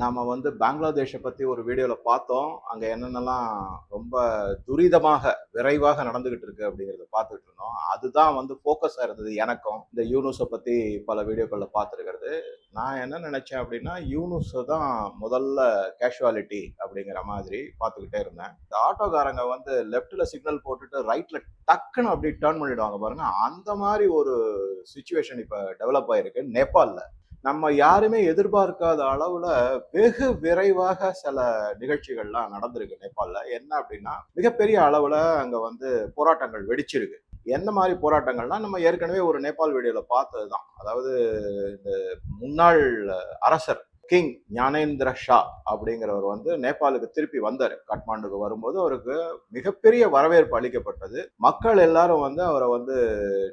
நாம் வந்து பங்களாதேஷை பற்றி ஒரு வீடியோவில் பார்த்தோம். அங்கே என்னென்னலாம் ரொம்ப துரிதமாக விரைவாக நடந்துக்கிட்டு இருக்கு அப்படிங்கிறத பார்த்துக்கிட்டு இருந்தோம். அதுதான் வந்து ஃபோக்கஸாக இருந்தது எனக்கும். இந்த யூனுஸை பற்றி பல வீடியோக்களில் பார்த்துருக்கிறது. நான் என்ன நினச்சேன் அப்படின்னா யூனுஸை தான் முதல்ல கேஷுவாலிட்டி அப்படிங்கிற மாதிரி பார்த்துக்கிட்டே இருந்தேன். இந்த ஆட்டோக்காரங்க வந்து லெஃப்டில் சிக்னல் போட்டுட்டு ரைட்டில் டக்குன்னு அப்படி டேர்ன் பண்ணிடுவாங்க பாருங்கள் அந்த மாதிரி ஒரு சுச்சுவேஷன் இப்போ டெவலப் ஆகிருக்கு நேபாளில். நம்ம யாருமே எதிர்பார்க்காத அளவுல வெகு விரைவாக சில நிகழ்ச்சிகள்லாம் நடந்திருக்கு நேபாளில். என்ன அப்படின்னா மிகப்பெரிய அளவுல அங்க வந்து போராட்டங்கள் வெடிச்சிருக்கு. என்ன மாதிரி போராட்டங்கள்னா நம்ம ஏற்கனவே ஒரு நேபாள் வீடியோல பார்த்தது தான் அதாவது இந்த முன்னாள் அரசர் கிங் ஞானேந்திர ஷா அப்படிங்கிறவர் வந்து நேபாளுக்கு திருப்பி வந்தார். காட்மாண்டுக்கு வரும்போது அவருக்கு மிகப்பெரிய வரவேற்பு அளிக்கப்பட்டது. மக்கள் எல்லாரும் வந்து அவரை வந்து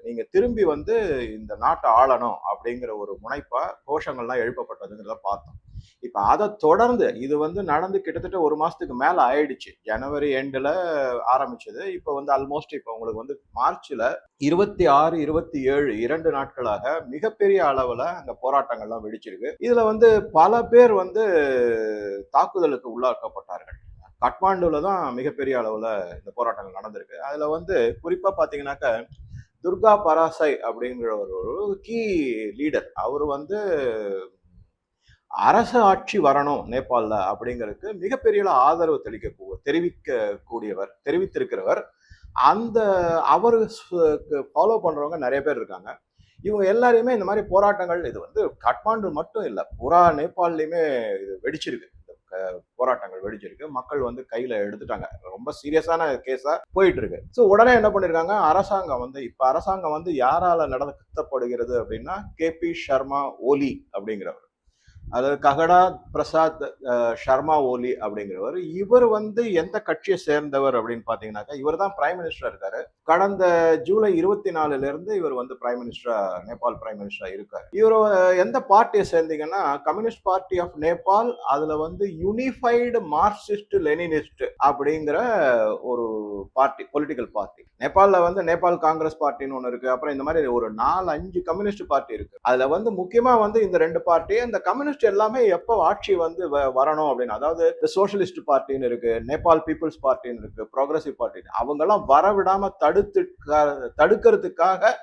நீங்க திரும்பி வந்து இந்த நாட்டை ஆளணும் அப்படிங்கிற ஒரு முனைப்பா கோஷங்கள்லாம் எழுப்பப்பட்டதுங்கிறத பார்த்தோம். இப்ப அதை தொடர்ந்து இது வந்து நடந்து கிட்டத்தட்ட ஒரு மாசத்துக்கு மேல ஆயிடுச்சு. ஜனவரி எண்டில் ஆரம்பிச்சது. இப்ப வந்து ஆல்மோஸ்ட் இப்ப உங்களுக்கு வந்து மார்ச்ல இருபத்தி ஆறு இருபத்தி ஏழு இரண்டு நாட்களாக மிகப்பெரிய அளவுல அங்க போராட்டங்கள்லாம் வெடிச்சிருக்கு. இதுல வந்து பல பேர் வந்து தாக்குதலுக்கு உள்ளாக்கப்பட்டார்கள். காட்மாண்டுல தான் மிகப்பெரிய அளவுல இந்த போராட்டங்கள் நடந்திருக்கு. அதுல வந்து குறிப்பா பாத்தீங்கன்னாக்க துர்கா பராசை அப்படிங்கிற ஒரு கீ லீடர் அவர் வந்து அரசு ஆட்சி வரணும் நேபாளில் அப்படிங்கிறதுக்கு மிகப்பெரிய ஆதரவு தெளிக்க தெரிவிக்க கூடியவர் தெரிவித்திருக்கிறவர். அந்த அவர் ஃபாலோ பண்ணுறவங்க நிறைய பேர் இருக்காங்க. இவங்க எல்லாரையுமே இந்த மாதிரி போராட்டங்கள் இது வந்து காட்மாண்டு மட்டும் இல்லை புறா நேபாள்லையுமே இது வெடிச்சிருக்கு. இந்த போராட்டங்கள் வெடிச்சிருக்கு. மக்கள் வந்து கையில எடுத்துட்டாங்க. ரொம்ப சீரியஸான கேஸா போயிட்டு இருக்கு ஸோ உடனே என்ன பண்ணிருக்காங்க? அரசாங்கம் வந்து இப்ப அரசாங்கம் வந்து யாரால நடத்தப்படுகிறது அப்படின்னா கே பி சர்மா ஓலி அப்படிங்கிறவர். அதாவது ககடா பிரசாத் ஷர்மா ஓலி அப்படிங்கிறவர் இவர் வந்து எந்த கட்சியை சேர்ந்தவர் அப்படின்னு பார்த்தீங்கன்னாக்கா இவர் தான் பிரைம் மினிஸ்டர் இருக்காரு. கடந்த ஜூலை இருபத்தி நாலுல இருந்து இவர் வந்து பிரைம் மினிஸ்டரா நேபாள் பிரைம் மினிஸ்டரா இருக்காரு. இவர் எந்த பார்ட்டியை சேர்ந்தீங்கன்னா கம்யூனிஸ்ட் பார்ட்டி ஆஃப் நேபாள் அதுல வந்து யூனிஃபைடு மார்க்சிஸ்ட் லெனினிஸ்ட் அப்படிங்கிற ஒரு பார்ட்டி பொலிட்டிக்கல் பார்ட்டி நேபாளில் வந்து நேபாள் காங்கிரஸ் பார்ட்டின்னு ஒன்று இருக்கு. அப்புறம் இந்த மாதிரி ஒரு நாலு அஞ்சு கம்யூனிஸ்ட் பார்ட்டி இருக்கு. அதுல வந்து முக்கியமா வந்து இந்த ரெண்டு பார்ட்டி இந்த கம்யூனிஸ்ட் எல்லாமே எப்போ ஆட்சி வந்து வரணும் அப்படின்னு அதாவது இந்த சோசியலிஸ்ட் பார்ட்டின்னு இருக்கு நேபாள் பீப்புள்ஸ் பார்ட்டின்னு இருக்கு ப்ரோக்ரஸிவ் பார்ட்டின்னு அவங்கெல்லாம் வரவிடாம தடுத்து தடுக்கிறதுக்காக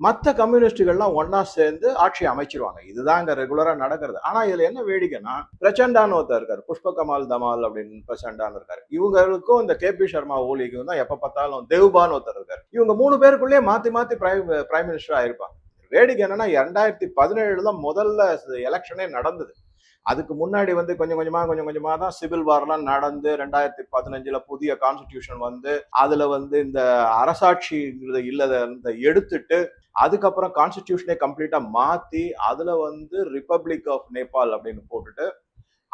மற்ற கம்யூனிஸ்டுகள்லாம் ஒன்னா சேர்ந்து ஆட்சி அமைச்சிருவாங்க. இதுதான் இங்க ரெகுலரா நடக்கிறது. ஆனா இதுல என்ன வேடிக்கைன்னா பிரச்சண்டான்னு ஒருத்தர் இருக்காரு புஷ்ப கமால் தமால் அப்படின்னு பிரச்சண்டான் இருக்காரு. இவங்களுக்கும் இந்த கே பி சர்மா ஓலிக்கும் தான் எப்ப பார்த்தாலும் தேவ்பான் ஒருத்தர் இருக்காரு. இவங்க மூணு பேருக்குள்ளேயே மாத்தி மாத்தி பிரைம் பிரைம் மினிஸ்டர் ஆயிருப்பாங்க வேடிக்கை என்னன்னா ரெண்டாயிரத்தி பதினேழுல முதல்ல எலெக்ஷனே நடந்தது. அதுக்கு முன்னாடி வந்து கொஞ்சம் கொஞ்சமா கொஞ்சம் கொஞ்சமா தான் சிவில் வார்லாம் நடந்து ரெண்டாயிரத்தி பதினஞ்சுல புதிய கான்ஸ்டிடியூஷன் வந்து அதுல வந்து இந்த அரசாட்சிங்கிறது இல்லத எடுத்துட்டு அதுக்கப்புறம் கான்ஸ்டிடியூஷனே கம்ப்ளீட்டா மாத்தி அதுல வந்து ரிப்பப்ளிக் ஆஃப் நேபாள் அப்படின்னு போட்டுட்டு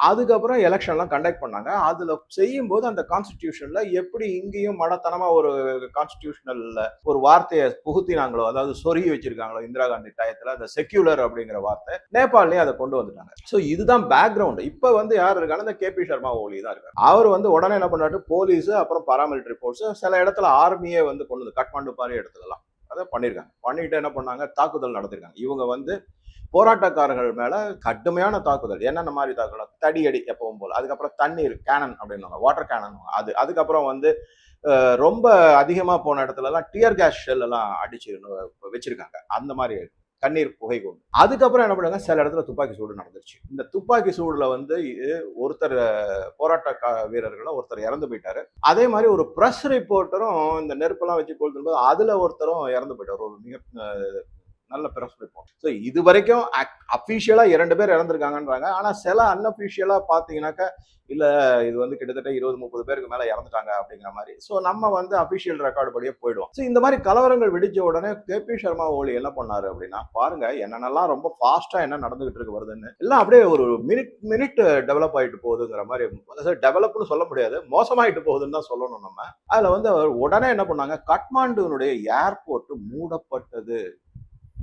அதுக்கப்புறம் எலெக்ஷன்லாம் கண்டக்ட் பண்ணாங்க. அதில் செய்யும்போது அந்த கான்ஸ்டிடியூஷனில் எப்படி இங்கேயும் மடத்தனமாக ஒரு கான்ஸ்டிடியூஷனலில் ஒரு வார்த்தையை புகுத்தினாங்களோ அதாவது சொருகி வச்சிருக்காங்களோ இந்திரா காந்தி டயத்தில் அந்த செக்யூலர் அப்படிங்கிற வார்த்தை நேபாளிலையும் அதை கொண்டு வந்துட்டாங்க. ஸோ இதுதான் பேக்ரவுண்ட் இப்போ வந்து யார் இருக்காங்க? இந்த கே பி சர்மா ஓலி தான் இருக்காரு. அவர் வந்து உடனே என்ன பண்ணாரு? போலீஸ் அப்புறம் பாராமிலிட்டரி ஃபோர்ஸ் சில இடத்துல ஆர்மியே வந்து கொண்டு வந்து காட்மாண்டு மாதிரி இடத்துலலாம் அதை பண்ணியிருக்காங்க பண்ணிட்டு என்ன பண்ணாங்க? தாக்குதல் நடத்திருக்காங்க. இவங்க வந்து போராட்டக்காரர்கள் மேல கடுமையான தாக்குதல். என்னென்ன மாதிரி தாக்குதல் தடியடி எப்பவும் போல். அதுக்கப்புறம் தண்ணீர் கேனன் அப்படின்வாங்க வாட்டர் கேனன் அது அதுக்கப்புறம் வந்து ரொம்ப அதிகமாக போன இடத்துலலாம் டியர் கேஸ் ஷெல் எல்லாம் அடிச்சு வச்சிருக்காங்க. அந்த மாதிரி கண்ணீர் புகை கொண்டு. அதுக்கப்புறம் என்ன பண்ணுறாங்க சில இடத்துல துப்பாக்கி சூடு நடந்துருச்சு. இந்த துப்பாக்கி சூடுல வந்து ஒருத்தர் போராட்ட வீரர்களை ஒருத்தர் இறந்து போயிட்டாரு. அதே மாதிரி ஒரு ப்ரெஸ் ரிப்போர்ட்டரும் இந்த நெருப்பெல்லாம் வச்சு கொளுத்தும் போது அதுல ஒருத்தரும் இறந்து போயிட்டார். ஒரு மிக நல்ல பிரஸ் ரிப்போர்ட் ஸோ இது வரைக்கும் அஃபீஷியலாக இரண்டு பேர் இறந்துருக்காங்கன்றாங்க. ஆனால் சில அன்அஃபீஷியலாக பார்த்தீங்கன்னாக்கா இல்லை இது வந்து கிட்டத்தட்ட இருபது முப்பது பேருக்கு மேலே இறந்துட்டாங்க அப்படிங்கிற மாதிரி. ஸோ நம்ம வந்து அஃபிஷியல் ரெக்கார்டு படியே போயிடுவோம். ஸோ இந்த மாதிரி கலவரங்கள் வெடிச்ச உடனே கே. பி. சர்மா ஓலி என்ன பண்ணார் அப்படின்னா பாருங்க என்னென்னலாம் ரொம்ப ஃபாஸ்ட்டாக என்ன நடந்துகிட்டு இருக்கு வருதுன்னு. எல்லாம் அப்படியே ஒரு மினிட் மினிட் டெவலப் ஆகிட்டு போகுதுங்கிற மாதிரி டெவலப்னு சொல்ல முடியாது மோசமாயிட்டு போகுதுன்னு தான் சொல்லணும் நம்ம. அதில் வந்து அவர் உடனே என்ன பண்ணாங்க காட்மாண்டுனுடைய ஏர்போர்ட் மூடப்பட்டது.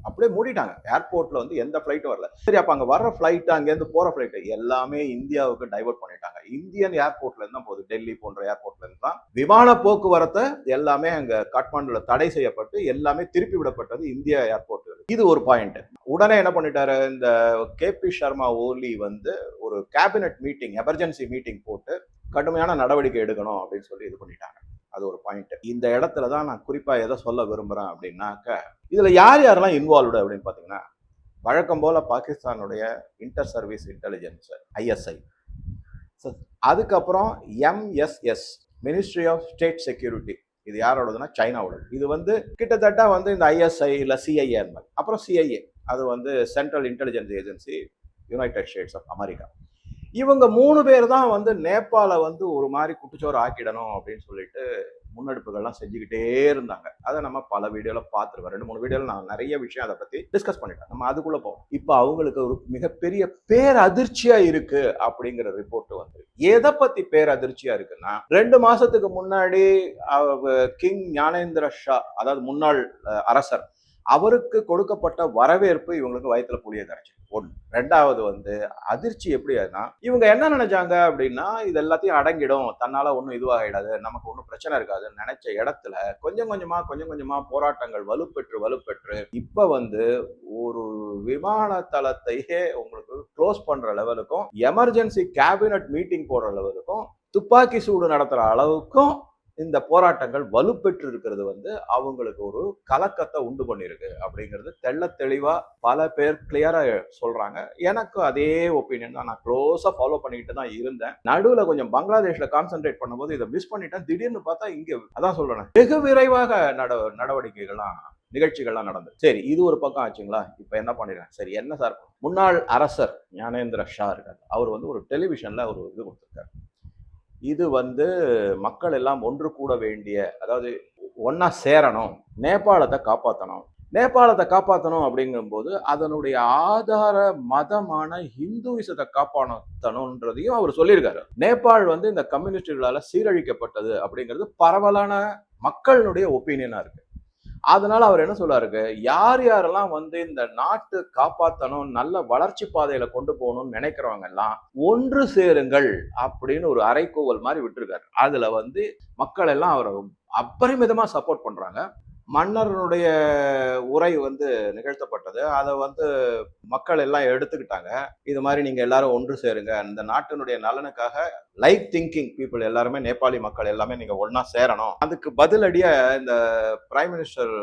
அப்படியே மூடிட்டாங்க. ஏர்போர்ட்ல வந்து எந்த ஃபிளைட்டும் வரல. சரி அப்ப அங்க வர்ற ஃபிளைட் அங்கேருந்து போற ஃபிளைட் எல்லாமே இந்தியாவுக்கு டைவர்ட் பண்ணிட்டாங்க. இந்தியன் ஏர்போர்ட்ல இருந்து தான் போகுது டெல்லி போன்ற ஏர்போர்ட்ல இருந்து தான் விமான போக்குவரத்தை எல்லாமே அங்க காட்மாண்டுல தடை செய்யப்பட்டு எல்லாமே திருப்பி விடப்பட்டது இந்திய ஏர்போர்ட் இது ஒரு பாயிண்ட் உடனே என்ன பண்ணிட்டாரு? இந்த கே பி சர்மா ஓலி வந்து ஒரு கேபினட் மீட்டிங் எமர்ஜென்சி மீட்டிங் போட்டு கடுமையான நடவடிக்கை எடுக்கணும் அப்படின்னு சொல்லி இது பண்ணிட்டாங்க. அது ஒரு பாயிண்ட் இந்த இடத்துல தான் நான் குறிப்பாக எதை சொல்ல விரும்புகிறேன் அப்படின்னாக்க இதில் யார் யாரெல்லாம் இன்வால்வ்டு அப்படின்னு பார்த்தீங்கன்னா வழக்கம் போல் பாகிஸ்தானுடைய இன்டர் சர்வீஸ் இன்டெலிஜென்ஸ் ஐஎஸ்ஐ அதுக்கப்புறம் MSS ministry of state security இது யாரோடதுன்னா சைனாவோட இது வந்து கிட்டத்தட்ட வந்து இந்த ஐஎஸ்ஐ இல்லை சிஐஏ மாதிரி அப்புறம் சிஐஏ அது வந்து central intelligence agency united states of America இவங்க மூணு பேர் தான் வந்து நேபாளை வந்து ஒரு மாதிரி குட்டிச்சோறு ஆக்கிடணும் அப்படின்னு சொல்லிட்டு முன்னெடுப்புகள்லாம் செஞ்சுக்கிட்டே இருந்தாங்க. அதை நம்ம பல வீடியோல பார்த்துருக்கோம். ரெண்டு மூணு வீடியோல நான் நிறைய விஷயம் அதை பத்தி டிஸ்கஸ் பண்ணிட்டேன். நம்ம அதுக்குள்ள போவோம். இப்போ அவங்களுக்கு ஒரு மிகப்பெரிய பேரதிர்ச்சியா இருக்கு அப்படிங்கிற ரிப்போர்ட் வந்து எதை பத்தி பேரதிர்ச்சியா இருக்குன்னா ரெண்டு மாசத்துக்கு முன்னாடி கிங் ஞானேந்திர ஷா அதாவது முன்னாள் அரசர் அவருக்கு கொடுக்கப்பட்ட வரவேற்பு இவங்களுக்கு வயிற்றுல புளிய கரைச்சு ஒன்று ரெண்டாவது வந்து அதிர்ச்சி எப்படினா இவங்க என்ன நினைச்சாங்க அப்படின்னா இது எல்லாத்தையும் அடங்கிடும். தன்னால ஒன்றும் இதுவாகிடாது. நமக்கு ஒன்றும் பிரச்சனை இருக்காதுன்னு நினைச்ச இடத்துல கொஞ்சம் கொஞ்சமா கொஞ்சம் கொஞ்சமா போராட்டங்கள் வலுப்பெற்று வலுப்பெற்று இப்ப வந்து ஒரு விமான தளத்தையே உங்களுக்கு க்ளோஸ் பண்ற லெவலுக்கும் எமர்ஜென்சி கேபினட் மீட்டிங் போடுற லெவலுக்கும் துப்பாக்கி சூடு நடத்துற அளவுக்கும் இந்த போராட்டங்கள் வலுப்பெற்று இருக்கிறது வந்து அவங்களுக்கு ஒரு கலக்கத்தை உண்டு பண்ணியிருக்கு அப்படிங்கிறது தெள்ள தெளிவாக பல பேர் கிளியராக சொல்கிறாங்க எனக்கு அதே ஒப்பீனியன் தான். நான் க்ளோஸாக ஃபாலோ பண்ணிக்கிட்டு தான் இருந்தேன். நடுவில் கொஞ்சம் பங்களாதேஷ்ல கான்சென்ட்ரேட் பண்ணும்போது இதை மிஸ் பண்ணிட்டேன். திடீர்னு பார்த்தா இங்கே அதான் சொல்கிறேன் வெகு விரைவாக நட நடவடிக்கைகள்லாம் நிகழ்ச்சிகள்லாம் நடந்தது. சரி இது ஒரு பக்கம் ஆச்சுங்களா? இப்போ என்ன பண்ணிடுறேன்? சரி என்ன சார்? முன்னாள் அரசர் ஞானேந்திர ஷா இருக்கார். அவர் வந்து ஒரு டெலிவிஷனில் ஒரு இது கொடுத்துருக்காரு. இது வந்து மக்கள் எல்லாம் ஒன்று கூட வேண்டிய அதாவது ஒன்றா சேரணும் நேபாளத்தை காப்பாற்றணும் நேபாளத்தை காப்பாற்றணும் அப்படிங்கும்போது அதனுடைய ஆதார மதமான ஹிந்துவிசத்தை காப்பாற்றணுன்றதையும் அவர் சொல்லியிருக்காரு. நேபாள் வந்து இந்த கம்யூனிஸ்டுகளால் சீரழிக்கப்பட்டது அப்படிங்கிறது பரவலான மக்களுடைய ஒப்பீனியனாக இருக்கு. அதனால அவர் என்ன சொல்றாரு யார் யாரெல்லாம் வந்து இந்த நாட்டு காப்பாற்றணும் நல்ல வளர்ச்சி பாதையில கொண்டு போகணும்னு நினைக்கிறவங்க எல்லாம் ஒன்று சேருங்கள் அப்படின்னு ஒரு அரைக்கோவல் மாதிரி விட்டுருக்காரு. அதுல வந்து மக்கள் எல்லாம் அவரை அபரிமிதமா சப்போர்ட் பண்றாங்க. மன்னருடைய உரை வந்து நிகழ்த்தப்பட்டது. அதை வந்து மக்கள் எல்லாம் எடுத்துக்கிட்டாங்க. இது மாதிரி நீங்க எல்லாரும் ஒன்று சேருங்க. இந்த நாட்டினுடைய நலனுக்காக லைக் திங்கிங் பீப்புள் எல்லாருமே நேபாளி மக்கள் எல்லாமே நீங்க ஒன்னா சேரணும். அதுக்கு பதிலடியா இந்த prime minister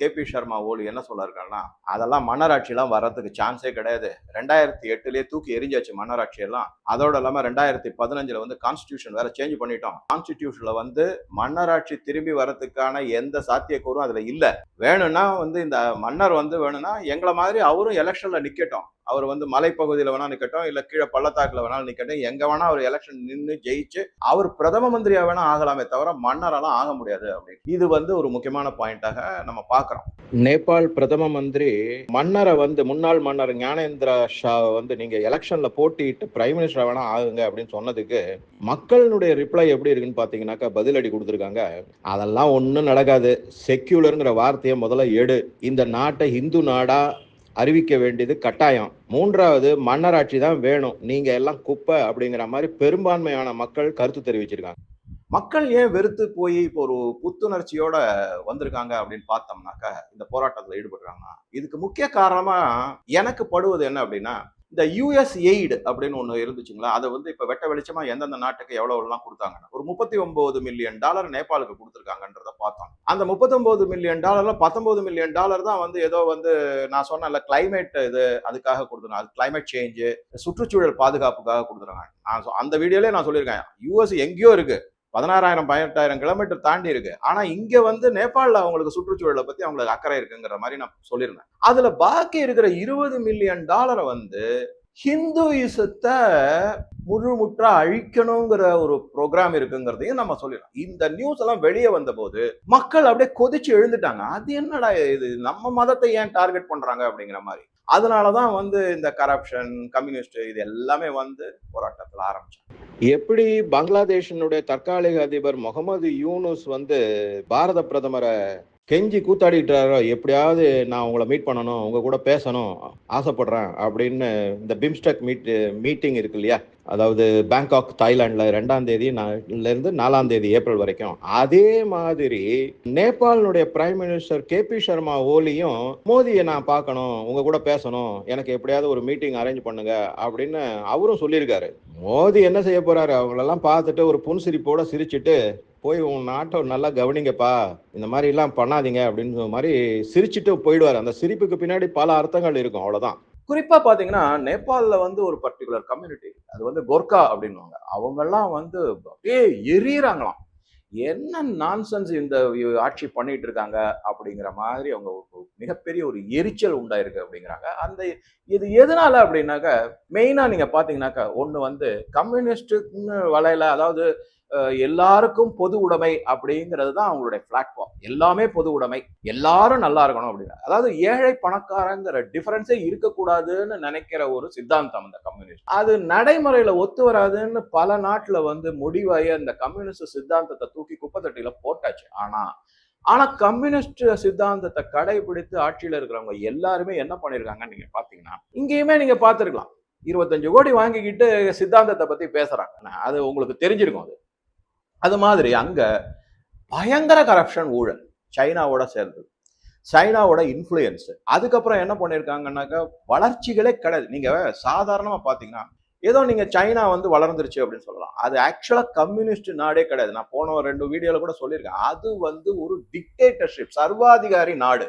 K P Sharma Oli என்ன சொல்லியிருக்காருன்னா அதெல்லாம் மன்னராட்சியெல்லாம் வர்றதுக்கு சான்ஸே கிடையாது. ரெண்டாயிரத்தி எட்டுலேயே தூக்கி எரிஞ்சாச்சு மன்னராட்சி எல்லாம் அதோட இல்லாமல் ரெண்டாயிரத்தி பதினஞ்சில் வந்து கான்ஸ்டியூஷன் வேற சேஞ்ச் பண்ணிட்டோம். கான்ஸ்டியூஷனில் வந்து மன்னராட்சி திரும்பி வரதுக்கான எந்த சாத்தியக்கூறும் அதில் இல்லை. வேணும்னா வந்து இந்த மன்னர் வந்து வேணும்னா எங்களை மாதிரி அவரும் எலெக்ஷனில் நிற்கட்டும் அவர் வந்து மலைப்பகுதியில் வேணா நிற்கட்டும் இல்லை கீழே பள்ளத்தாக்கில் வேணாலும் நிற்கட்டும் எங்கே வேணா அவர் எலெக்ஷன் நின்று ஜெயிச்சு அவர் பிரதம மந்திரியாக வேணா ஆகலாமே தவிர மன்னரெல்லாம் ஆக முடியாது அப்படின்னு. இது வந்து ஒரு முக்கியமான பாயிண்டாக நம்ம பார்க்குறோம் நேபாள் பிரதம மந்திரி மன்னரை வந்து முன்னாள் மன்னர் ஞானேந்திர ஷா வந்து நீங்க எலெக்ஷன்ல போட்டியிட்டு பிரைம் மினிஸ்டர் வேணா ஆகுங்க அப்படின்னு சொன்னதுக்கு மக்களுடைய ரிப்ளை எப்படி இருக்குன்னு பாத்தீங்கன்னாக்கா பதிலடி கொடுத்துருக்காங்க. அதெல்லாம் ஒன்றும் நடக்காது. செக்யூலருங்கிற வார்த்தையை முதல்ல எடு. இந்த நாட்டை இந்து நாடா அறிவிக்க வேண்டியது கட்டாயம். மூன்றாவது மன்னராட்சி தான் வேணும். நீங்க எல்லாம் குப்பை அப்படிங்கிற மாதிரி பெரும்பான்மையான மக்கள் கருத்து தெரிவிச்சிருக்காங்க. மக்கள் ஏன் வெறுத்து போய் இப்போ ஒரு புத்துணர்ச்சியோட வந்திருக்காங்க அப்படின்னு பார்த்தோம்னாக்கா இந்த போராட்டத்தில் ஈடுபடுறாங்கன்னா இதுக்கு முக்கிய காரணமா எனக்கு படுவது என்ன அப்படின்னா இந்த யூஎஸ் எய்டு அப்படின்னு ஒன்று இருந்துச்சுங்களா? அதை வந்து இப்போ வெட்ட வெளிச்சமாக எந்தெந்த நாட்டுக்கு எவ்வளவுலாம் கொடுத்தாங்க ஒரு முப்பத்தி ஒன்பது மில்லியன் டாலர் நேபாளுக்கு கொடுத்துருக்காங்கன்றத பார்த்தோம். அந்த முப்பத்தொன்பது மில்லியன் டாலரில் பத்தொன்பது மில்லியன் டாலர் தான் வந்து ஏதோ வந்து நான் சொன்னல கிளைமேட் இது அதுக்காக கொடுத்துருங்க அது கிளைமேட் சேஞ்சு சுற்றுச்சூழல் பாதுகாப்புக்காக கொடுத்துருக்காங்க. நான் சொ- அந்த வீடியோலேயே நான் சொல்லியிருக்கேன். யூஎஸ் எங்கேயோ இருக்குது பதினாறாயிரம் பதினெட்டாயிரம் கிலோமீட்டர் தாண்டி இருக்கு. ஆனா இங்க வந்து நேபாளில் அவங்களுக்கு சுற்றுச்சூழலை பத்தி அவங்களுக்கு அக்கறை இருக்குங்கிற மாதிரி நான் சொல்லியிருந்தேன். அதுல பாக்கி இருக்கிற இருபது மில்லியன் டாலரை வந்து ஹிந்துயிசத்தை முழுமுற்றா அழிக்கணுங்கிற ஒரு ப்ரோக்ராம் இருக்குங்கிறதையும் நம்ம சொல்லிடலாம் இந்த நியூஸ் எல்லாம் வெளியே வந்த போது மக்கள் அப்படியே கொதிச்சு எழுந்துட்டாங்க. அது என்னடா இது? நம்ம மதத்தை ஏன் டார்கெட் பண்றாங்க அப்படிங்கிற மாதிரி. அதனால தான் வந்து இந்த கரப்ஷன் கம்யூனிஸ்ட் இது எல்லாமே வந்து போராட்டத்தில் ஆரம்பிச்சாங்க. எப்படி பங்களாதேஷினுடைய தற்காலிக அதிபர் முகமது யூனுஸ் வந்து பாரத பிரதமரை கெஞ்சி கூத்தாடிட்டாரோ எப்படியாவது நான் உங்களை மீட் பண்ணணும் உங்க கூட பேசணும் ஆசைப்படுறேன் அப்படின்னு இந்த பிம்ஸ்டெக் மீட் மீட்டிங் இருக்கு இல்லையா? அதாவது பேங்காக் தாய்லாண்டில் ரெண்டாம் தேதி இருந்து நாலாம் தேதி ஏப்ரல் வரைக்கும். அதே மாதிரி நேபாளினுடைய prime minister K. P. Sharma ஓலியும் மோதியை நான் பார்க்கணும் உங்க கூட பேசணும் எனக்கு எப்படியாவது ஒரு மீட்டிங் அரேஞ்ச் பண்ணுங்க அப்படின்னு அவரும் சொல்லியிருக்காரு. மோதி என்ன செய்ய போறாரு? அவங்களெல்லாம் பார்த்துட்டு ஒரு புன்சிரிப்போட சிரிச்சுட்டு போய் உன் நாட்டை நல்லா கவனிங்கப்பா. இந்த மாதிரி எல்லாம் பண்ணாதீங்க அப்படின்னு மாதிரி சிரிச்சுட்டு போயிடுவாரு. அந்த சிரிப்புக்கு பின்னாடி பல அர்த்தங்கள் இருக்கும். அவ்வளவுதான். குறிப்பா பாத்தீங்கன்னா நேபாளில் வந்து ஒரு பர்டிகுலர் கம்யூனிட்டி அது வந்து கோர்க்கா அப்படின்னுவாங்க. அவங்கெல்லாம் வந்து அப்படியே எரியறாங்களாம். என்ன நான்சென்ஸ் இந்த ஆட்சி பண்ணிட்டு இருக்காங்க அப்படிங்கிற மாதிரி அவங்க மிகப்பெரிய ஒரு எரிச்சல் உண்டாயிருக்கு அப்படிங்கிறாங்க. அந்த இது எதனால அப்படின்னாக்க மெயினா நீங்க பாத்தீங்கன்னாக்கா ஒன்று வந்து கம்யூனிஸ்ட்டுன்னு வலையில அதாவது எல்லாருக்கும் பொது உடைமை அப்படிங்கிறது தான் அவங்களுடைய பிளாட்ஃபார்ம் எல்லாமே பொது உடைமை. எல்லாரும் நல்லா இருக்கணும் அப்படின்னு. அதாவது ஏழை பணக்காரங்கிற டிஃபரன்ஸே இருக்கக்கூடாதுன்னு நினைக்கிற ஒரு சித்தாந்தம் அந்த கம்யூனிஸ்ட் அது நடைமுறையில ஒத்து வராதுன்னு பல நாட்டுல வந்து முடிவாகி அந்த கம்யூனிஸ்ட் சித்தாந்தத்தை தூக்கி குப்பத்தட்டியில போட்டாச்சு. ஆனா ஆனா கம்யூனிஸ்ட் சித்தாந்தத்தை கடைபிடித்து ஆட்சியில இருக்கிறவங்க எல்லாருமே என்ன பண்ணிருக்காங்கன்னு நீங்க பாத்தீங்கன்னா இங்கேயுமே நீங்க பார்த்திருக்கலாம். இருபத்தஞ்சு கோடி வாங்கிக்கிட்டு சித்தாந்தத்தை பத்தி பேசுறாங்க. அது உங்களுக்கு தெரிஞ்சிருக்கும் அது. அது மாதிரி அங்கே பயங்கர கரப்ஷன் ஊழல். சைனாவோட சேர்ந்தது. சைனாவோட இன்ஃப்ளூயன்ஸ் அதுக்கப்புறம் என்ன பண்ணியிருக்காங்கன்னாக்கா வளர்ச்சிகளே கிடையாது. நீங்கள் சாதாரணமாக பார்த்தீங்கன்னா ஏதோ நீங்கள் சைனா வந்து வளர்ந்துருச்சு அப்படின்னு சொல்லலாம். அது ஆக்சுவலாக கம்யூனிஸ்ட் நாடே கிடையாது. நான் போன ஒரு ரெண்டு வீடியோவில் கூட சொல்லியிருக்கேன். அது வந்து ஒரு டிக்டேட்டர்ஷிப் சர்வாதிகாரி நாடு.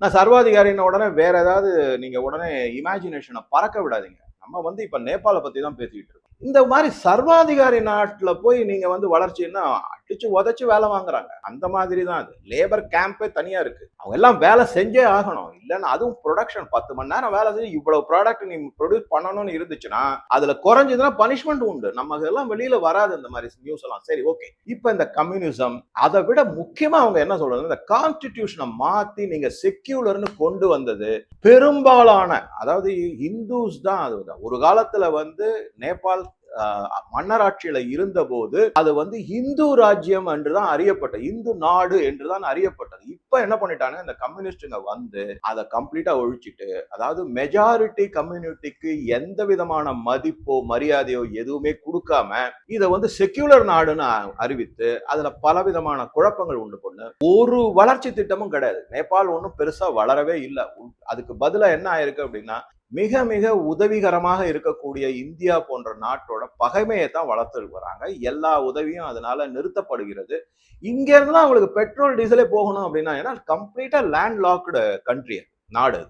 நான் சர்வாதிகாரின உடனே வேற ஏதாவது நீங்கள் உடனே இமேஜினேஷனை பறக்க விடாதீங்க. நம்ம வந்து இப்ப நேபாள பத்தி தான் பேசிக்கிட்டு இருக்கோம். இந்த மாதிரி சர்வாதிகாரி நாட்டுல போய் நீங்க வந்து வளர்ச்சின்னா அடிச்சு உதச்சு வேலை வாங்குறாங்க. அந்த மாதிரி தான் அது லேபர் கேம்பே தனியா இருக்கு. அவங்க எல்லாம் வேலை செஞ்சே ஆகணும். இல்லைன்னா அதுவும் ப்ரொடக்ஷன் பத்து மணி நேரம் வேலை செஞ்சு இவ்வளவு ப்ராடக்ட் நீ ப்ரொடியூஸ் பண்ணணும்னு இருந்துச்சுன்னா அதுல குறைஞ்சதுன்னா பனிஷ்மெண்ட் உண்டு. நம்ம எல்லாம் வெளியில வராது இந்த மாதிரி நியூஸ் எல்லாம். சரி ஓகே இப்போ இந்த கம்யூனிசம் அதை விட முக்கியமா அவங்க என்ன சொல்றது இந்த கான்ஸ்டிடியூஷனை மாத்தி நீங்க செக்யூலர்னு கொண்டு வந்தது பெரும்பாலான அதாவது இந்துஸ் தான் அது. ஒரு காலத்துல வந்து நேபாள் மன்னராட்சியில இருந்தபோது அது வந்து இந்து ராஜ்யம் என்றுதான் அறியப்பட்டது. இந்து நாடு என்றுதான் அறியப்பட்டது. இப்ப என்ன பண்ணிட்டாங்க? இந்த கம்யூனிஸ்டுங்க வந்து அதை கம்ப்ளீட்டா ஒழிச்சிட்டு அதாவது மெஜாரிட்டி கம்யூனிட்டிக்கு எந்த விதமான மதிப்போ மரியாதையோ எதுவுமே கொடுக்காம இதை வந்து செக்யூலர் நாடுன்னு அறிவித்து அதுல பலவிதமான குழப்பங்கள் உண்டு பண்ணு. ஒரு வளர்ச்சி திட்டமும் கிடையாது. நேபாள் ஒன்றும் பெருசா வளரவே இல்லை. அதுக்கு பதிலாக என்ன ஆயிருக்கு அப்படின்னா மிக மிக உதவிகரமாக இருக்கக்கூடிய இந்தியா போன்ற நாட்டோட பகைமையை தான் வளர்த்துட்டு வராங்க எல்லா உதவியும் அதனால நிறுத்தப்படுகிறது. இங்க இருந்து தான் அவங்களுக்கு பெட்ரோல் டீசலே போகணும் அப்படின்னா ஏன்னா கம்ப்ளீட்டா லேண்ட் லாக்டு கண்ட்ரி நாடு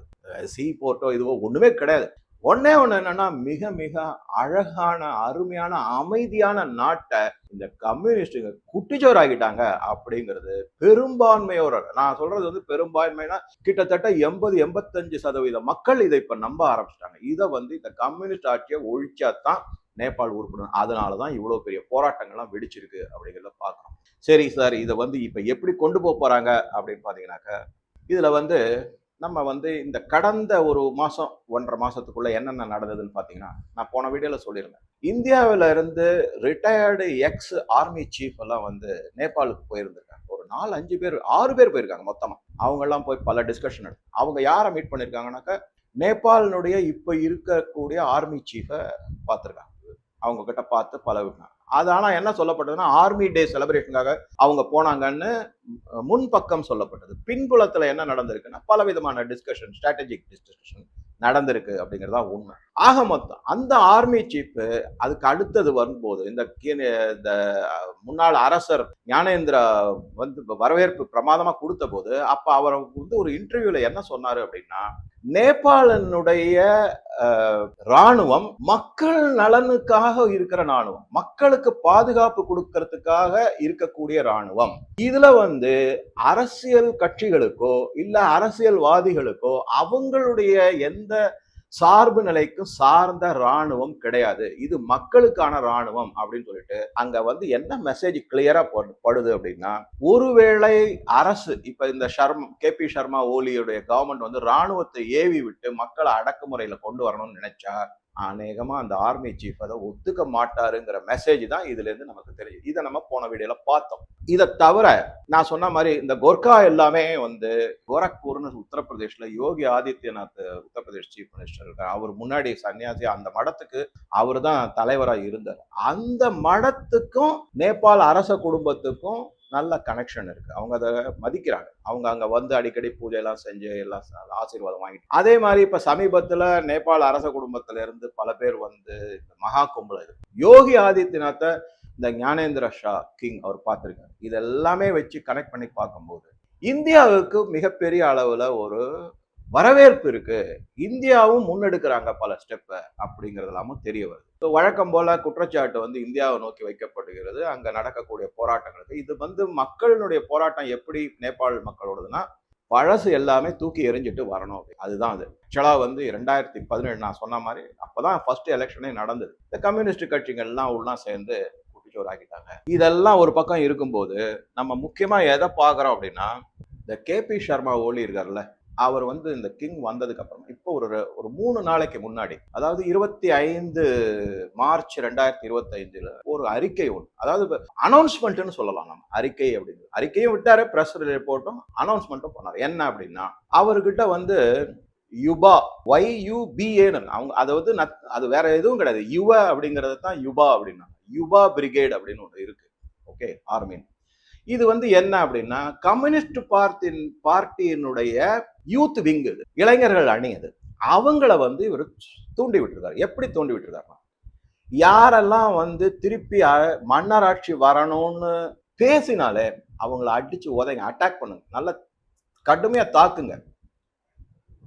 சி போர்ட்டோ இதுவோ ஒண்ணுமே கிடையாது. ஒன்னே ஒண்ணு என்னன்னா மிக மிக அழகான அருமையான அமைதியான நாட்டை இந்த கம்யூனிஸ்டுங்க குட்டிச்சோர் ஆகிட்டாங்க அப்படிங்கிறது பெரும்பான்மையோர. நான் சொல்றது வந்து பெரும்பான்மைனா கிட்டத்தட்ட எண்பது எண்பத்தஞ்சு சதவீத மக்கள் இதை இப்ப நம்ப ஆரம்பிச்சிட்டாங்க. இதை வந்து இந்த கம்யூனிஸ்ட் ஆட்சியை ஒழிச்சாதான் நேபாள் உருப்படும் அதனால தான் இவ்வளோ பெரிய போராட்டங்கள்லாம் வெடிச்சிருக்கு அப்படிங்கிறத பார்க்குறோம். சரி சார் இதை வந்து இப்போ எப்படி கொண்டு போக போறாங்க அப்படின்னு பார்த்தீங்கன்னாக்கா இதுல வந்து நம்ம வந்து இந்த கடந்த ஒரு மாதம் ஒன்றரை மாதத்துக்குள்ளே என்னென்ன நடந்ததுன்னு பார்த்தீங்கன்னா நான் போன வீடியோல சொல்லியிருந்தேன். இந்தியாவில இருந்து ரிட்டையர்டு எக்ஸ் ஆர்மி சீஃப் எல்லாம் வந்து நேபாளுக்கு போயிருந்திருக்காங்க. ஒரு நாலு அஞ்சு பேர் ஆறு பேர் போயிருக்காங்க மொத்தமாக அவங்கெல்லாம் போய் பல டிஸ்கஷன் எடுத்து அவங்க யாரை மீட் பண்ணியிருக்காங்கனாக்கா நேபாளினுடைய இப்போ இருக்கக்கூடிய ஆர்மி சீஃபை பார்த்துருக்காங்க அவங்க கிட்ட பார்த்து பழகுனாங்க அது ஆனால் என்ன சொல்லப்பட்டதுன்னா ஆர்மி டே செலிப்ரேஷனுக்காக அவங்க போனாங்கன்னு முன்பக்கம் சொல்லப்பட்டது. பின்புலத்தில் என்ன நடந்திருக்குன்னா பலவிதமான டிஸ்கஷன் ஸ்ட்ராட்டஜிக் டிஸ்கஷன் நடந்திருக்கு அப்படிங்கிறதா உண்மை. ஆக மொத்தம் அந்த ஆர்மி சீஃப் அதுக்கு அடுத்தது வரும்போது இந்த இந்த முன்னாள் அரசர் ஞானேந்திரா வந்து வரவேற்பு பிரமாதமாக கொடுத்த போது அப்போ அவர் வந்து ஒரு இன்டர்வியூல என்ன சொன்னார் அப்படின்னா நேபாளனுடைய ராணுவம் மக்கள் நலனுக்காக இருக்கிற ராணுவம் மக்களுக்கு பாதுகாப்பு கொடுக்கறதுக்காக இருக்கக்கூடிய ராணுவம் இதுல வந்து அரசியல் கட்சிகளுக்கோ இல்ல அரசியல்வாதிகளுக்கோ அவங்களுடைய எந்த சார்பு நிலைக்கும் சார்ந்த ராணுவம் கிடையாது. இது மக்களுக்கான ராணுவம் அப்படின்னு சொல்லிட்டு அங்க வந்து என்ன மெசேஜ் கிளியரா படுது அப்படின்னா ஒருவேளை அரசு இப்ப இந்த சர்மா கே பி சர்மா ஓலியுடைய கவர்மெண்ட் வந்து ராணுவத்தை ஏவி விட்டு மக்களை அடக்குமுறையில கொண்டு வரணும்னு நினைச்சா அநேகமாக அந்த ஆர்மி சீஃப் அதை ஒத்துக்க மாட்டாருங்கிற மெசேஜ் தான் இதுலேருந்து நமக்கு தெரியும் இதை நம்ம போன வீடியோவில் பார்த்தோம். இதை தவிர நான் சொன்ன மாதிரி இந்த கோர்கா எல்லாமே வந்து கோரக்பூர்னு உத்தரப்பிரதேஷில் யோகி ஆதித்யநாத் உத்தரப்பிரதேஷ் சீஃப் மினிஸ்டர் இருக்கார். அவர் முன்னாடி சன்னியாசி அந்த மடத்துக்கு அவர் தான் தலைவராக இருந்தார். அந்த மடத்துக்கும் நேபாள் அரச குடும்பத்துக்கும் நல்ல கனெக்ஷன் இருக்கு. அவங்க அதை மதிக்கிறாங்க. அவங்க அங்க வந்து அடிக்கடி பூஜை எல்லாம் செஞ்சு எல்லாம் ஆசீர்வாதம் வாங்கிட்டு. அதே மாதிரி இப்ப சமீபத்துல நேபாள் அரச குடும்பத்துல இருந்து பல பேர் வந்து இந்த மகா கும்பல இருக்கு யோகி ஆதித்யநாத்தை இந்த ஞானேந்திர ஷா கிங் அவர் பார்த்துருக்காரு. இது எல்லாமே வச்சு கனெக்ட் பண்ணி பார்க்கும்போது இந்தியாவுக்கு மிகப்பெரிய அளவுல ஒரு வரவேற்பு இருக்கு. இந்தியாவும் முன்னெடுக்கிறாங்க பல ஸ்டெப்பை அப்படிங்கிறதெல்லாமும் தெரிய வருது. ஸோ வழக்கம் போல குற்றச்சாட்டு வந்து இந்தியாவை நோக்கி வைக்கப்படுகிறது. அங்கே நடக்கக்கூடிய போராட்டங்களுக்கு. இது வந்து மக்களினுடைய போராட்டம் எப்படி நேபாள் மக்களோடதுன்னா பழசு எல்லாமே தூக்கி எறிஞ்சிட்டு வரணும். அதுதான் அது. ஆக்சுவலாக வந்து ரெண்டாயிரத்தி பதினேழு நான் சொன்ன மாதிரி அப்பதான் ஃபர்ஸ்ட் எலெக்ஷனே நடந்தது. இந்த கம்யூனிஸ்ட் கட்சிகள்லாம் உள்ள சேர்ந்து குட்டிச்சோறாக்கிட்டாங்க. இதெல்லாம் ஒரு பக்கம் இருக்கும்போது நம்ம முக்கியமாக எதை பார்க்குறோம் அப்படின்னா இந்த கேபி சர்மா ஓலி இருக்கார்ல அவர் வந்து இந்த கிங் வந்ததுக்கு அப்புறம் இப்போ ஒரு ஒரு மூணு நாளைக்கு முன்னாடி அதாவது இருபத்தி ஐந்து மார்ச் ரெண்டாயிரத்தி இருபத்தி ஒரு அறிக்கை ஒன்று அதாவது அனௌன்ஸ்மெண்ட்னு சொல்லலாம் நம்ம. அறிக்கை அப்படின்னு அறிக்கையும் விட்டாரு பிரஸ் ரிப்போர்ட்டும் அனௌன்ஸ்மெண்ட்டும் பண்ணார். என்ன அப்படின்னா அவர்கிட்ட வந்து யுபா ஒய் யூபிஏன்னு அவங்க அதை வந்து நத்- அது வேற எதுவும் கிடையாது. யுவ அப்படிங்கிறது தான் யுபா அப்படின்னா. யுபா பிரிகேட் அப்படின்னு ஒன்று இருக்கு. ஓகே ஆர்மின் இது வந்து என்ன அப்படின்னா கம்யூனிஸ்ட் பார்ட்டின் பார்ட்டியினுடைய யூத் விங் இளைஞர்கள் அணி அது அவங்கள வந்து இவர் தூண்டி விட்டுருக்காரு. எப்படி தூண்டி விட்டுருக்காருன்னா யாரெல்லாம் வந்து திருப்பி மன்னராட்சி வரணும்னு பேசினாலே அவங்கள அடிச்சு உதைங்க அட்டாக் பண்ணுங்க. நல்ல கடுமையா தாக்குங்க.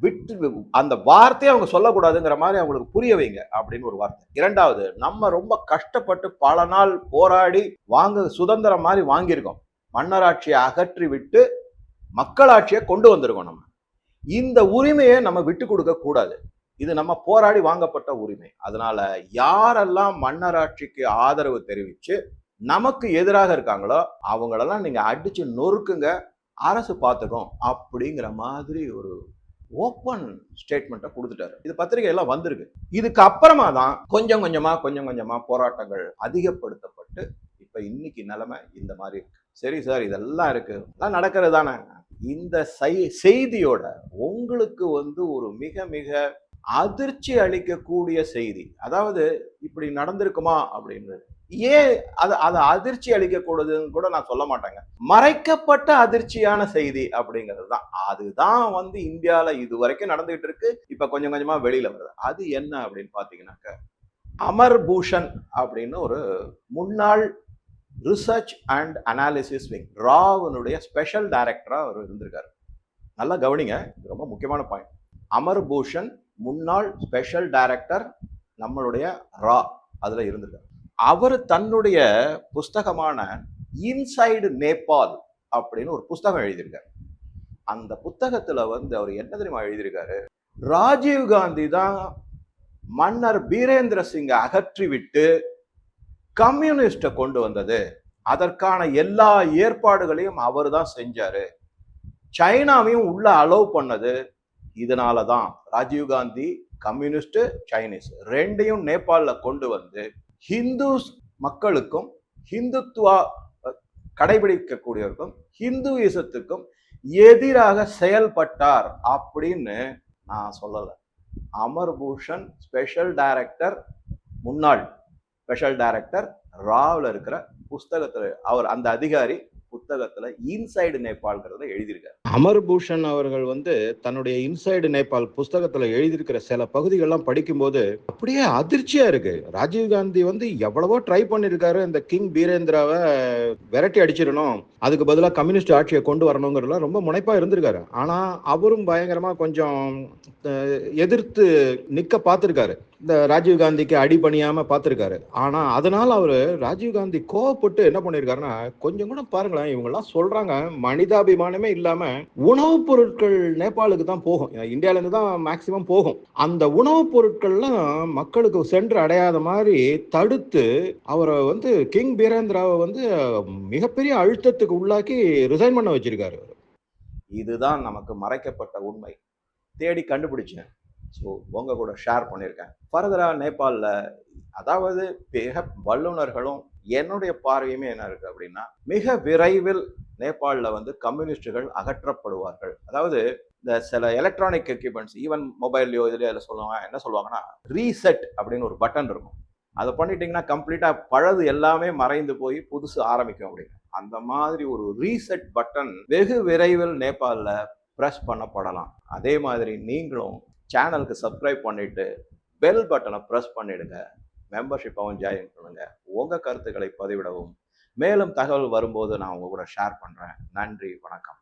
விட்டு அந்த வார்த்தையை அவங்க சொல்லக்கூடாதுங்கிற மாதிரி அவங்களுக்கு புரிய வைங்க அப்படின்னு ஒரு வார்த்தை. இரண்டாவது நம்ம ரொம்ப கஷ்டப்பட்டு பல நாள் போராடி வாங்க சுதந்திரம் மாதிரி வாங்கியிருக்கோம். மன்னராட்சியை அகற்றி விட்டு மக்களாட்சியை கொண்டு வந்திருக்கோம் நம்ம. இந்த உரிமையை நம்ம விட்டு கொடுக்க கூடாது. இது நம்ம போராடி வாங்கப்பட்ட உரிமை. அதனால யாரெல்லாம் மன்னராட்சிக்கு ஆதரவு தெரிவிச்சு நமக்கு எதிராக இருக்காங்களோ அவங்களெல்லாம் நீங்க அடிச்சு நொறுக்குங்க அரசு பார்த்துக்கும் அப்படிங்கிற மாதிரி ஒரு ஓப்பன் ஸ்டேட்மெண்ட்டை கொடுத்துட்டாரு. இது பத்திரிகை எல்லாம் வந்திருக்கு. இதுக்கு அப்புறமா தான் கொஞ்சம் கொஞ்சமா கொஞ்சம் கொஞ்சமா போராட்டங்கள் அதிகப்படுத்தப்பட்டு இப்ப இன்னைக்கு நிலைமை இந்த மாதிரி இருக்கு. சரி சார் இதெல்லாம் இருக்கு. எல்லாம் நடக்கிறது தானே. இந்த செய்தியோட உங்களுக்கு வந்து ஒரு மிக மிக அதிர்ச்சி அளிக்கக்கூடிய செய்தி. அதாவது இப்படி நடந்திருக்குமா அப்படின்னு. ஏன் அது அதை அதிர்ச்சி அளிக்கக்கூடாதுன்னு கூட நான் சொல்ல மாட்டேங்க. மறைக்கப்பட்ட அதிர்ச்சியான செய்தி அப்படிங்கிறது தான். அதுதான் வந்து இந்தியாவில் இது வரைக்கும் நடந்துகிட்டு இருக்கு. இப்போ கொஞ்சம் கொஞ்சமாக வெளியில் வருது. அது என்ன அப்படின்னு பார்த்தீங்கன்னாக்க அமர் பூஷன் அப்படின்னு ஒரு முன்னாள் ரிசர்ச் அண்ட் அனாலிசிஸ் விங் ராவனுடைய ஸ்பெஷல் டைரக்டராக அவர் இருந்திருக்காரு. நல்லா கவனிங்க இது ரொம்ப முக்கியமான பாயிண்ட் அமர் பூஷன் முன்னாள் ஸ்பெஷல் டைரக்டர் நம்மளுடைய ரா அதில் இருந்திருக்காரு. அவர் தன்னுடைய புஸ்தகமான இன்சைடு நேபாள் அப்படின்னு ஒரு புஸ்தகம் எழுதியிருக்காரு. அந்த புத்தகத்தில் வந்து அவர் என்ன தெரியுமா எழுதியிருக்காரு? ராஜீவ் காந்தி தான் மன்னர் பீரேந்திர சிங்கை அகற்றி விட்டு கம்யூனிஸ்ட்டை கொண்டு வந்தது. அதற்கான எல்லா ஏற்பாடுகளையும் அவர் தான் செஞ்சாரு. சைனாவையும் உள்ள அலோவ் பண்ணது இதனால தான். ராஜீவ் காந்தி கம்யூனிஸ்ட் சைனீஸ் ரெண்டையும் நேபாளில் கொண்டு வந்து ஹிந்துஸ் மக்களுக்கும் ஹிந்துத்துவா கடைபிடிக்கக்கூடியவருக்கும் ஹிந்துயிசத்துக்கும் எதிராக செயல்பட்டார் அப்படின்னு நான் சொல்லலை. அமர் பூஷன் ஸ்பெஷல் டைரக்டர் முன்னாள் ஸ்பெஷல் டைரக்டர் ராவில் இருக்கிற புஸ்தகத்தில் அவர் அந்த அதிகாரி புத்தகத்தில் இன்சைடு நேபாள்ங்கிறத எழுதியிருக்காரு. அமர் பூஷன் அவர்கள் வந்து தன்னுடைய இன்சைடு நேபாள் புஸ்தகத்தில் எழுதியிருக்கிற சில பகுதிகள்லாம் படிக்கும்போது அப்படியே அதிர்ச்சியாக இருக்கு. ராஜீவ் காந்தி வந்து எவ்வளவோ ட்ரை பண்ணியிருக்காரு. இந்த கிங் பீரேந்திராவை விரட்டி அடிச்சிடணும். அதுக்கு பதிலாக கம்யூனிஸ்ட் ஆட்சியை கொண்டு வரணுங்கிறதுலாம் ரொம்ப முனைப்பாக இருந்திருக்காரு. ஆனால் அவரும் பயங்கரமாக கொஞ்சம் எதிர்த்து நிற்க பார்த்துருக்காரு. இந்த ராஜீவ் காந்திக்கு அடிபணியாம பார்த்துருக்காரு. ஆனா அதனால அவரு ராஜீவ் காந்தி கோவப்பட்டு என்ன பண்ணிருக்காருன்னா கொஞ்சம் கூட பாருங்களேன் இவங்க எல்லாம் சொல்றாங்க மனிதாபிமானமே இல்லாம உணவுப் பொருட்கள் நேபாளுக்கு தான் போகும். இந்தியால இருந்து தான் மேக்சிமம் போகும். அந்த உணவுப் பொருட்கள்லாம் மக்களுக்கு சென்று அடையாத மாதிரி தடுத்து அவரை வந்து கிங் பீரேந்திராவை வந்து மிகப்பெரிய அழுத்தத்துக்கு உள்ளாக்கி ரிசைன் பண்ண வச்சிருக்காரு இதுதான் நமக்கு மறைக்கப்பட்ட உண்மை. தேடி கண்டுபிடிச்சேன். ஸோ உங்கள் கூட ஷேர் பண்ணியிருக்கேன். ஃபர்தராக நேபாளில் அதாவது மிக வல்லுநர்களும் என்னுடைய பார்வையுமே என்ன இருக்குது அப்படின்னா மிக விரைவில் நேபாளில் வந்து கம்யூனிஸ்டுகள் அகற்றப்படுவார்கள். அதாவது இந்த சில எலக்ட்ரானிக் எக்யூப்மெண்ட்ஸ் ஈவன் மொபைல்லையோ இதுலையோ அதில் சொல்லுவாங்க. என்ன சொல்லுவாங்கன்னா ரீசெட் அப்படின்னு ஒரு பட்டன் இருக்கும். அதை பண்ணிட்டீங்கன்னா கம்ப்ளீட்டாக பழது எல்லாமே மறைந்து போய் புதுசு ஆரம்பிக்கும் அப்படின்னு. அந்த மாதிரி ஒரு ரீசெட் பட்டன் வெகு விரைவில் நேபாளில் ப்ரெஸ் பண்ணப்படலாம். அதே மாதிரி நீங்களும் சேனலுக்கு சப்ஸ்கிரைப் பண்ணிவிட்டு பெல் பட்டனை ப்ரெஸ் பண்ணிவிடுங்க மெம்பர்ஷிப்பாகவும் ஜாயின் பண்ணுங்கள் உங்கள் கருத்துக்களை பதிவிடவும். மேலும் தகவல் வரும்போது நான் உங்கள் கூட ஷேர் பண்ணுறேன் நன்றி வணக்கம்.